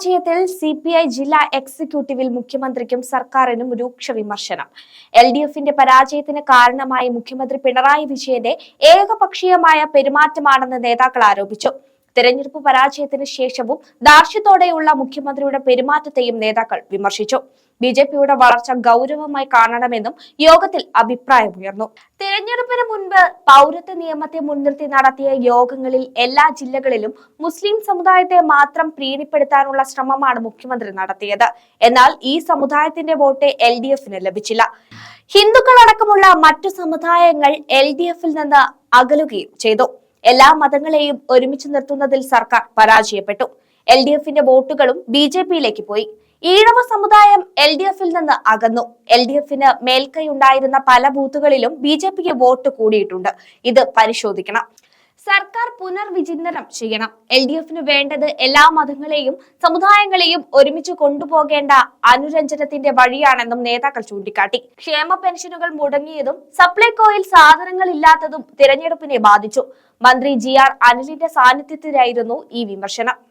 പരാജയത്തിൽ C P I ജില്ലാ എക്സിക്യൂട്ടീവിൽ മുഖ്യമന്ത്രിക്കും സർക്കാരിനും രൂക്ഷ വിമർശനം. എൽ ഡി എഫിന്റെ പരാജയത്തിന് കാരണമായി മുഖ്യമന്ത്രി പിണറായി വിജയന്റെ ഏകപക്ഷീയമായ പെരുമാറ്റമാണെന്ന് നേതാക്കൾ ആരോപിച്ചു. തെരഞ്ഞെടുപ്പ് പരാജയത്തിന് ശേഷവും ദാർഷ്ട്യത്തോടെയുള്ള മുഖ്യമന്ത്രിയുടെ പെരുമാറ്റത്തെയും നേതാക്കൾ വിമർശിച്ചു. ബി ജെ പിയുടെ വളർച്ച ഗൗരവമായി കാണണമെന്നും യോഗത്തിൽ അഭിപ്രായമുയർന്നു തെരഞ്ഞെടുപ്പിന് മുൻപ് പൗരത്വ നിയമത്തെ മുൻനിർത്തി നടത്തിയ യോഗങ്ങളിൽ എല്ലാ ജില്ലകളിലും മുസ്ലിം സമുദായത്തെ മാത്രം പ്രീണിപ്പെടുത്താനുള്ള ശ്രമമാണ് മുഖ്യമന്ത്രി നടത്തിയത്. എന്നാൽ ഈ സമുദായത്തിന്റെ വോട്ട് എൽ ഡി എഫിന് ലഭിച്ചില്ല. ഹിന്ദുക്കളടക്കമുള്ള മറ്റു സമുദായങ്ങൾ എൽ ഡി എഫിൽ നിന്ന് അകലുകയും ചെയ്തു. എല്ലാ മതങ്ങളെയും ഒരുമിച്ച് നിർത്തുന്നതിൽ സർക്കാർ പരാജയപ്പെട്ടു. എൽ ഡി എഫിന്റെ വോട്ടുകളും ബി ജെ പിയിലേക്ക് പോയി. ഈഴവ സമുദായം എൽ ഡി എഫിൽ നിന്ന് അകന്നു. എൽ ഡി എഫിന് മേൽക്കൈ ഉണ്ടായിരുന്ന പല ബൂത്തുകളിലും ബി ജെ പിക്ക് വോട്ട് കൂടിയിട്ടുണ്ട്. ഇത് പരിശോധിക്കണം. സർക്കാർ പുനർവിചിന്തനം ചെയ്യണം. എൽ ഡി എഫിന് വേണ്ടത് എല്ലാ മതങ്ങളെയും സമുദായങ്ങളെയും ഒരുമിച്ച് കൊണ്ടുപോകേണ്ട അനുരഞ്ജനത്തിന്റെ വഴിയാണെന്നും നേതാക്കൾ ചൂണ്ടിക്കാട്ടി. ക്ഷേമ പെൻഷനുകൾ മുടങ്ങിയതും സപ്ലൈകോയിൽ സാധനങ്ങൾ ഇല്ലാത്തതും തിരഞ്ഞെടുപ്പിനെ ബാധിച്ചു. മന്ത്രി ജി ആർ അനിലിന്റെ സാന്നിധ്യത്തിലായിരുന്നു ഈ വിമർശനം.